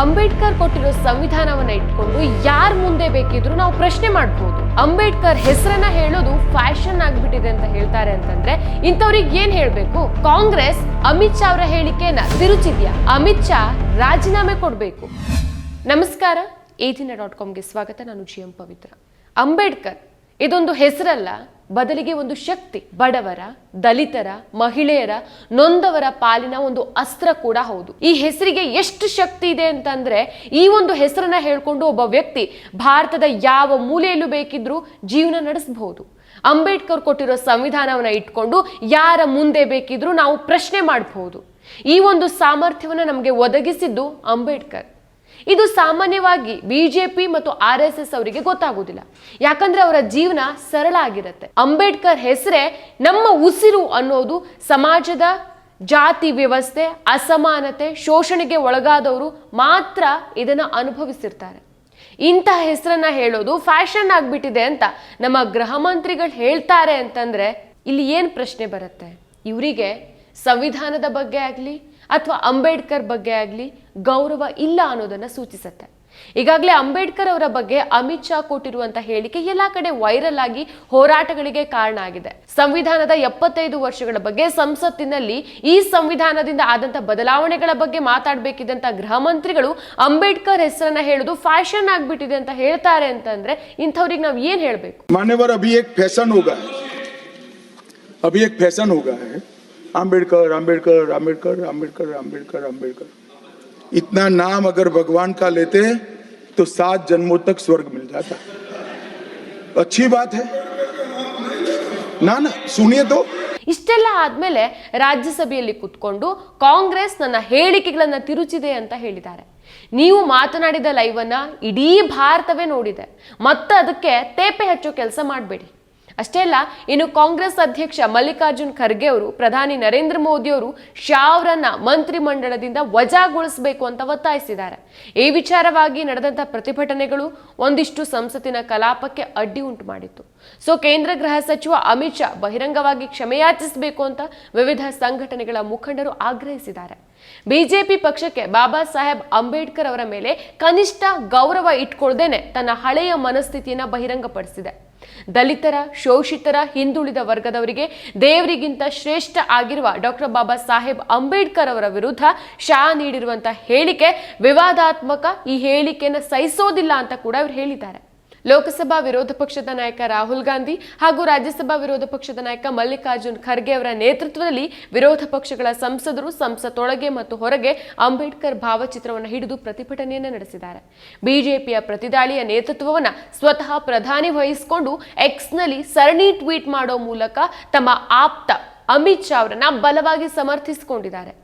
ಅಂಬೇಡ್ಕರ್ ಕೊಟ್ಟಿರೋ ಸಂವಿಧಾನವನ್ನ ಇಟ್ಕೊಂಡು ಯಾರ ಮುಂದೆ ಬೇಕಿದ್ರು ನಾವು ಪ್ರಶ್ನೆ ಮಾಡಬಹುದು ಅಂಬೇಡ್ಕರ್ ಹೆಸರನ್ನ ಹೇಳೋದು ಫ್ಯಾಷನ್ ಆಗ್ಬಿಟ್ಟಿದೆ ಅಂತ ಹೇಳ್ತಾರೆ ಅಂತಂದ್ರೆ ಇಂಥವ್ರಿಗೆ ಏನ್ ಹೇಳ್ಬೇಕು? ಕಾಂಗ್ರೆಸ್ ಅಮಿತ್ ಶಾ ಅವರ ಹೇಳಿಕೆಯನ್ನ ತಿರುಚಿದ್ಯಾ? ಅಮಿತ್ ಶಾ ರಾಜೀನಾಮೆ ಕೊಡ್ಬೇಕು. ನಮಸ್ಕಾರ ಏಜಿನ ಡಾಟ್ ಕಾಮ್ಗೆ ಸ್ವಾಗತ. ನಾನು ಜಿ ಎಂ ಪವಿತ್ರ. ಅಂಬೇಡ್ಕರ್ ಇದೊಂದು ಹೆಸರಲ್ಲ ಬದಲಿಗೆ ಒಂದು ಶಕ್ತಿ, ಬಡವರ, ದಲಿತರ, ಮಹಿಳೆಯರ, ನೊಂದವರ ಪಾಲಿನ ಒಂದು ಅಸ್ತ್ರ ಕೂಡ ಹೌದು. ಈ ಹೆಸರಿಗೆ ಎಷ್ಟು ಶಕ್ತಿ ಇದೆ ಅಂತಂದ್ರೆ, ಈ ಒಂದು ಹೆಸರನ್ನ ಹೇಳ್ಕೊಂಡು ಒಬ್ಬ ವ್ಯಕ್ತಿ ಭಾರತದ ಯಾವ ಮೂಲೆಯಲ್ಲೂ ಬೇಕಿದ್ರೂ ಜೀವನ ನಡೆಸಬಹುದು. ಅಂಬೇಡ್ಕರ್ ಕೊಟ್ಟಿರೋ ಸಂವಿಧಾನವನ್ನ ಇಟ್ಕೊಂಡು ಯಾರ ಮುಂದೆ ಬೇಕಿದ್ರೂ ನಾವು ಪ್ರಶ್ನೆ ಮಾಡಬಹುದು. ಈ ಒಂದು ಸಾಮರ್ಥ್ಯವನ್ನು ನಮಗೆ ಒದಗಿಸಿದ್ದು ಅಂಬೇಡ್ಕರ್. ಇದು ಸಾಮಾನ್ಯವಾಗಿ ಬಿಜೆಪಿ ಮತ್ತು ಆರ್ ಎಸ್ ಎಸ್ ಅವರಿಗೆ ಗೊತ್ತಾಗುವುದಿಲ್ಲ. ಯಾಕಂದ್ರೆ ಅವರ ಜೀವನ ಸರಳ ಆಗಿರುತ್ತೆ. ಅಂಬೇಡ್ಕರ್ ಹೆಸರೇ ನಮ್ಮ ಉಸಿರು ಅನ್ನೋದು ಸಮಾಜದ ಜಾತಿ ವ್ಯವಸ್ಥೆ, ಅಸಮಾನತೆ, ಶೋಷಣೆಗೆ ಒಳಗಾದವರು ಮಾತ್ರ ಇದನ್ನ ಅನುಭವಿಸಿರ್ತಾರೆ. ಇಂತಹ ಹೆಸರನ್ನ ಹೇಳೋದು ಫ್ಯಾಷನ್ ಆಗ್ಬಿಟ್ಟಿದೆ ಅಂತ ನಮ್ಮ ಗೃಹ ಮಂತ್ರಿಗಳು ಹೇಳ್ತಾರೆ ಅಂತಂದ್ರೆ ಇಲ್ಲಿ ಏನ್ ಪ್ರಶ್ನೆ ಬರುತ್ತೆ? ಇವರಿಗೆ ಸಂವಿಧಾನದ ಬಗ್ಗೆ ಆಗಲಿ, ಅಥವಾ ಅಂಬೇಡ್ಕರ್ ಬಗ್ಗೆ ಆಗಲಿ ಗೌರವ ಇಲ್ಲ ಅನ್ನೋದನ್ನ ಸೂಚಿಸುತ್ತೆ. ಈಗಾಗಲೇ ಅಂಬೇಡ್ಕರ್ ಅವರ ಬಗ್ಗೆ ಅಮಿತ್ ಶಾ ಕೊಟ್ಟಿರುವಂತಹ ಹೇಳಿಕೆ ಎಲ್ಲ ಕಡೆ ವೈರಲ್ ಆಗಿ ಹೋರಾಟಗಳಿಗೆ ಕಾರಣ ಆಗಿದೆ. ಸಂವಿಧಾನದ ಎಪ್ಪತ್ತೈದು ವರ್ಷಗಳ ಬಗ್ಗೆ ಸಂಸತ್ತಿನಲ್ಲಿ ಈ ಸಂವಿಧಾನದಿಂದ ಆದಂತಹ ಬದಲಾವಣೆಗಳ ಬಗ್ಗೆ ಮಾತಾಡಬೇಕಿದ್ದಂತ ಗೃಹ ಮಂತ್ರಿಗಳು ಅಂಬೇಡ್ಕರ್ ಹೆಸರನ್ನ ಹೇಳುದು ಫ್ಯಾಷನ್ ಆಗಿಬಿಟ್ಟಿದೆ ಅಂತ ಹೇಳ್ತಾರೆ ಅಂತಂದ್ರೆ ಇಂಥವ್ರಿಗೆ ನಾವು ಏನ್ ಹೇಳಬೇಕು? ಮಾನ್ಯವರು ಫ್ಯಾಷನ್ ಅಂಬೇಡ್ಕರ್ ಅಂಬೇಡ್ಕರ್ ಅಂಬೇಡ್ಕರ್ ಅಂಬೇಡ್ಕರ್ ಅಂಬೇಡ್ಕರ್ ಅಂಬೇಡ್ಕರ್. इतना नाम अगर भगवान का लेते तो सात जन्मों तक स्वर्ग मिल जाता अच्छी बात है ना ना सुनिए तो ಇಷ್ಟೆಲ್ಲ ಆದ್ಮೇಲೆ ರಾಜ್ಯಸಭೆಯಲ್ಲಿ ಕುತ್ಕೊಂಡು ಕಾಂಗ್ರೆಸ್ ನನ್ನ ಹೇಳಿಕೆಗಳನ್ನ ತಿರುಚಿದೆ ಅಂತ ಹೇಳಿದ್ದಾರೆ ನೀವು ಮಾತನಾಡಿದ ಲೈವ್ ಅನ್ನ ಇಡೀ ಭಾರತವೇ ನೋಡಿದೆ ಮತ್ತೆ ಅದಕ್ಕೆ ತೇಪೆ ಹಚ್ಚೋ ಕೆಲಸ ಮಾಡಬೇಡಿ ಅಷ್ಟೇ ಅಲ್ಲ, ಇನ್ನು ಕಾಂಗ್ರೆಸ್ ಅಧ್ಯಕ್ಷ ಮಲ್ಲಿಕಾರ್ಜುನ್ ಖರ್ಗೆ ಅವರು, ಪ್ರಧಾನಿ ನರೇಂದ್ರ ಮೋದಿ ಅವರು ಶಾ ಅವರನ್ನ ಮಂತ್ರಿಮಂಡಲದಿಂದ ವಜಾಗೊಳಿಸಬೇಕು ಅಂತ ಒತ್ತಾಯಿಸಿದ್ದಾರೆ. ಈ ವಿಚಾರವಾಗಿ ನಡೆದಂತ ಪ್ರತಿಭಟನೆಗಳು ಒಂದಿಷ್ಟು ಸಂಸತ್ತಿನ ಕಲಾಪಕ್ಕೆ ಅಡ್ಡಿ ಉಂಟು ಮಾಡಿತ್ತು. ಸೊ ಕೇಂದ್ರ ಗೃಹ ಸಚಿವ ಅಮಿತ್ ಶಾ ಬಹಿರಂಗವಾಗಿ ಕ್ಷಮೆಯಾಚಿಸಬೇಕು ಅಂತ ವಿವಿಧ ಸಂಘಟನೆಗಳ ಮುಖಂಡರು ಆಗ್ರಹಿಸಿದ್ದಾರೆ. ಬಿಜೆಪಿ ಪಕ್ಷಕ್ಕೆ ಬಾಬಾ ಸಾಹೇಬ್ ಅಂಬೇಡ್ಕರ್ ಅವರ ಮೇಲೆ ಕನಿಷ್ಠ ಗೌರವ ಇಟ್ಕೊಳ್ದೇನೆ ತನ್ನ ಹಳೆಯ ಮನಸ್ಥಿತಿಯನ್ನು ಬಹಿರಂಗಪಡಿಸಿದೆ. ದಲಿತರ, ಶೋಷಿತರ, ಹಿಂದುಳಿದ ವರ್ಗದವರಿಗೆ ದೇವರಿಗಿಂತ ಶ್ರೇಷ್ಠ ಆಗಿರುವ ಡಾಕ್ಟರ್ ಬಾಬಾ ಸಾಹೇಬ್ ಅಂಬೇಡ್ಕರ್ ಅವರ ವಿರುದ್ಧ ಶಾ ನೀಡಿರುವಂತಹ ಹೇಳಿಕೆ ವಿವಾದಾತ್ಮಕ. ಈ ಹೇಳಿಕೆಯನ್ನು ಸಹಿಸೋದಿಲ್ಲ ಅಂತ ಕೂಡ ಅವರು ಹೇಳಿದ್ದಾರೆ. ಲೋಕಸಭಾ ವಿರೋಧ ಪಕ್ಷದ ನಾಯಕ ರಾಹುಲ್ ಗಾಂಧಿ ಹಾಗೂ ರಾಜ್ಯಸಭಾ ವಿರೋಧ ಪಕ್ಷದ ನಾಯಕ ಮಲ್ಲಿಕಾರ್ಜುನ್ ಖರ್ಗೆ ಅವರ ನೇತೃತ್ವದಲ್ಲಿ ವಿರೋಧ ಪಕ್ಷಗಳ ಸಂಸದರು ಸಂಸತ್ತೊಳಗೆ ಮತ್ತು ಹೊರಗೆ ಅಂಬೇಡ್ಕರ್ ಭಾವಚಿತ್ರವನ್ನು ಹಿಡಿದು ಪ್ರತಿಭಟನೆಯನ್ನು ನಡೆಸಿದ್ದಾರೆ. ಬಿಜೆಪಿಯ ಪ್ರತಿದಾಳಿಯ ನೇತೃತ್ವವನ್ನು ಸ್ವತಃ ಪ್ರಧಾನಿ ವಹಿಸಿಕೊಂಡು ಎಕ್ಸ್ನಲ್ಲಿ ಸರಣಿ ಟ್ವೀಟ್ ಮಾಡೋ ಮೂಲಕ ತಮ್ಮ ಆಪ್ತ ಅಮಿತ್ ಶಾ ಅವರನ್ನ ಬಲವಾಗಿ ಸಮರ್ಥಿಸಿಕೊಂಡಿದ್ದಾರೆ.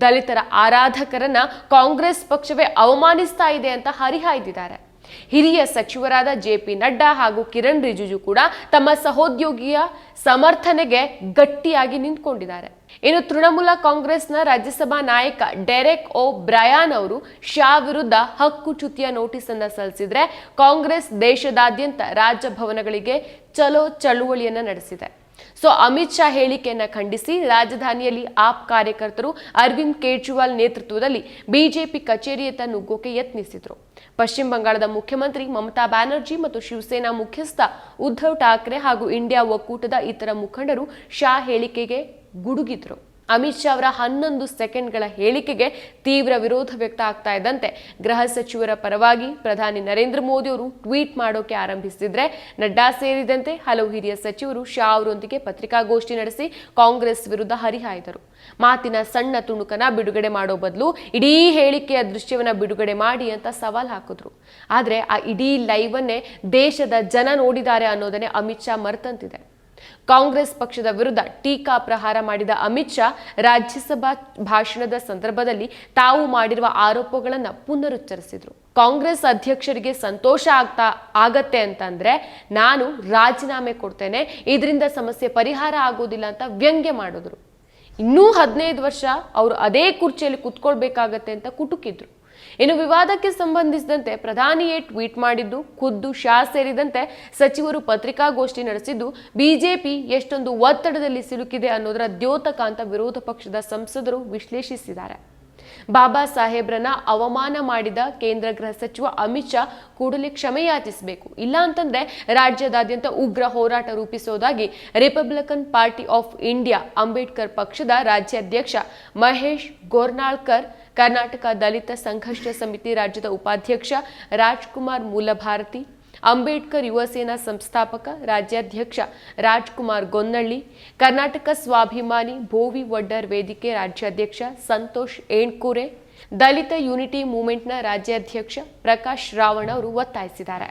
ದಲಿತರ ಆರಾಧಕರನ್ನ ಕಾಂಗ್ರೆಸ್ ಪಕ್ಷವೇ ಅವಮಾನಿಸ್ತಾ ಇದೆ ಅಂತ ಹರಿಹಾಯ್ದಿದ್ದಾರೆ. ಹಿರಿಯ ಸಚಿವರಾದ ಜೆ ಪಿ ನಡ್ಡಾ ಹಾಗೂ ಕಿರಣ್ ರಿಜಿಜು ಕೂಡ ತಮ್ಮ ಸಹೋದ್ಯೋಗಿಯ ಸಮರ್ಥನೆಗೆ ಗಟ್ಟಿಯಾಗಿ ನಿಂತ್ಕೊಂಡಿದ್ದಾರೆ. ಇನ್ನು ತೃಣಮೂಲ ಕಾಂಗ್ರೆಸ್ನ ರಾಜ್ಯಸಭಾ ನಾಯಕ ಡೆರೆಕ್ ಓ ಬ್ರಯಾನ್ ಅವರು ಶಾ ವಿರುದ್ಧ ಹಕ್ಕುಚ್ಯುತಿಯ ನೋಟಿಸ್ ಅನ್ನ ಸಲ್ಲಿಸಿದ್ರೆ ಕಾಂಗ್ರೆಸ್ ದೇಶದಾದ್ಯಂತ ರಾಜಭವನಗಳಿಗೆ ಚಲೋ ಚಳುವಳಿಯನ್ನ ನಡೆಸಿದೆ. ಸೊ ಅಮಿತ್ ಶಾ ಹೇಳಿಕೆಯನ್ನ ಖಂಡಿಸಿ ರಾಜಧಾನಿಯಲ್ಲಿ ಆಪ್ ಕಾರ್ಯಕರ್ತರು ಅರವಿಂದ್ ಕೇಜ್ರಿವಾಲ್ ನೇತೃತ್ವದಲ್ಲಿ ಬಿಜೆಪಿ ಕಚೇರಿಯತ್ತ ನುಗ್ಗೋಕೆ ಯತ್ನಿಸಿದ್ರು. ಪಶ್ಚಿಮ ಬಂಗಾಳದ ಮುಖ್ಯಮಂತ್ರಿ ಮಮತಾ ಬ್ಯಾನರ್ಜಿ ಮತ್ತು ಶಿವಸೇನಾ ಮುಖ್ಯಸ್ಥ ಉದ್ಧವ್ ಠಾಕ್ರೆ ಹಾಗೂ ಇಂಡಿಯಾ ಒಕ್ಕೂಟದ ಇತರ ಮುಖಂಡರು ಶಾ ಹೇಳಿಕೆಗೆ ಗುಡುಗಿದ್ರು. ಅಮಿತ್ ಶಾ ಅವರ ಹನ್ನೊಂದು ಸೆಕೆಂಡ್ಗಳ ಹೇಳಿಕೆಗೆ ತೀವ್ರ ವಿರೋಧ ವ್ಯಕ್ತ ಆಗ್ತಾ ಇದ್ದಂತೆ ಗೃಹ ಸಚಿವರ ಪರವಾಗಿ ಪ್ರಧಾನಿ ನರೇಂದ್ರ ಮೋದಿ ಅವರು ಟ್ವೀಟ್ ಮಾಡೋಕೆ ಆರಂಭಿಸಿದ್ರೆ ನಡ್ಡಾ ಸೇರಿದಂತೆ ಹಲವು ಹಿರಿಯ ಸಚಿವರು ಶಾ ಅವರೊಂದಿಗೆ ಪತ್ರಿಕಾಗೋಷ್ಠಿ ನಡೆಸಿ ಕಾಂಗ್ರೆಸ್ ವಿರುದ್ಧ ಹರಿಹಾಯ್ದರು. ಮಾತಿನ ಸಣ್ಣ ತುಣುಕನ ಬಿಡುಗಡೆ ಮಾಡೋ ಬದಲು ಇಡೀ ಹೇಳಿಕೆಯ ದೃಶ್ಯವನ್ನ ಬಿಡುಗಡೆ ಮಾಡಿ ಅಂತ ಸವಾಲ್ ಹಾಕಿದ್ರು. ಆದ್ರೆ ಆ ಇಡೀ ಲೈವನ್ನೇ ದೇಶದ ಜನ ನೋಡಿದ್ದಾರೆ ಅನ್ನೋದನ್ನೇ ಅಮಿತ್ ಶಾ ಮರ್ತಂತಿದೆ. ಕಾಂಗ್ರೆಸ್ ಪಕ್ಷದ ವಿರುದ್ಧ ಟೀಕಾ ಪ್ರಹಾರ ಮಾಡಿದ ಅಮಿತ್ ಶಾ ರಾಜ್ಯಸಭಾ ಭಾಷಣದ ಸಂದರ್ಭದಲ್ಲಿ ತಾವು ಮಾಡಿರುವ ಆರೋಪಗಳನ್ನು ಪುನರುಚ್ಚರಿಸಿದರು. ಕಾಂಗ್ರೆಸ್ ಅಧ್ಯಕ್ಷರಿಗೆ ಸಂತೋಷ ಆಗ್ತಾ ಆಗತ್ತೆ ಅಂತಂದ್ರೆ ನಾನು ರಾಜೀನಾಮೆ ಕೊಡ್ತೇನೆ, ಇದರಿಂದ ಸಮಸ್ಯೆ ಪರಿಹಾರ ಆಗೋದಿಲ್ಲ ಅಂತ ವ್ಯಂಗ್ಯ ಮಾಡಿದ್ರು. ಇನ್ನೂ ಹದಿನೈದು ವರ್ಷ ಅವರು ಅದೇ ಕುರ್ಚಿಯಲ್ಲಿ ಕುತ್ಕೊಳ್ಬೇಕಾಗತ್ತೆ ಅಂತ ಕುಟುಕಿದ್ರು. ಇನ್ನು ವಿವಾದಕ್ಕೆ ಸಂಬಂಧಿಸಿದಂತೆ ಪ್ರಧಾನಿಯೇ ಟ್ವೀಟ್ ಮಾಡಿದ್ದು, ಖುದ್ದು ಶಾ ಸೇರಿದಂತೆ ಸಚಿವರು ಪತ್ರಿಕಾಗೋಷ್ಠಿ ನಡೆಸಿದ್ದು, ಬಿಜೆಪಿ ಎಷ್ಟೊಂದು ಒತ್ತಡದಲ್ಲಿ ಸಿಲುಕಿದೆ ಅನ್ನೋದರ ದ್ಯೋತಕ ಅಂತ ವಿರೋಧ ಪಕ್ಷದ ಸಂಸದರು ವಿಶ್ಲೇಷಿಸಿದ್ದಾರೆ. ಬಾಬಾ ಸಾಹೇಬ್ರನ್ನ ಅವಮಾನ ಮಾಡಿದ ಕೇಂದ್ರ ಗೃಹ ಸಚಿವ ಅಮಿತ್ ಶಾ ಕೂಡಲೇ ಕ್ಷಮೆ ಯಾಚಿಸಬೇಕು ಇಲ್ಲ ಅಂತಂದ್ರೆ ರಾಜ್ಯದಾದ್ಯಂತ ಉಗ್ರ ಹೋರಾಟ ರೂಪಿಸೋದಾಗಿ Republican Party of India Ambedkar ಪಕ್ಷದ ರಾಜ್ಯಾಧ್ಯಕ್ಷ ಮಹೇಶ್ ಗೋರ್ನಾಳ್ಕರ್ ಕರ್ನಾಟಕ ದಲಿತ ಸಂಘರ್ಷ ಸಮಿತಿ ರಾಜ್ಯದ ಉಪಾಧ್ಯಕ್ಷ ರಾಜ್ಕುಮಾರ್ ಮೂಲಭಾರತಿ, ಅಂಬೇಡ್ಕರ್ ಯುವ ಸೇನಾ ಸಂಸ್ಥಾಪಕ ರಾಜ್ಯಾಧ್ಯಕ್ಷ ರಾಜ್ಕುಮಾರ್ ಗೊನ್ನಳ್ಳಿ, ಕರ್ನಾಟಕ ಸ್ವಾಭಿಮಾನಿ ಭೋವಿ ವಡ್ಡರ್ ವೇದಿಕೆ ರಾಜ್ಯಾಧ್ಯಕ್ಷ ಸಂತೋಷ್ ಏಣ್ಕೂರೆ, ದಲಿತ ಯುನಿಟಿ ಮೂವ್ಮೆಂಟ್ನ ರಾಜ್ಯಾಧ್ಯಕ್ಷ ಪ್ರಕಾಶ್ ರಾವಣ್ ಅವರು ಒತ್ತಾಯಿಸಿದ್ದಾರೆ.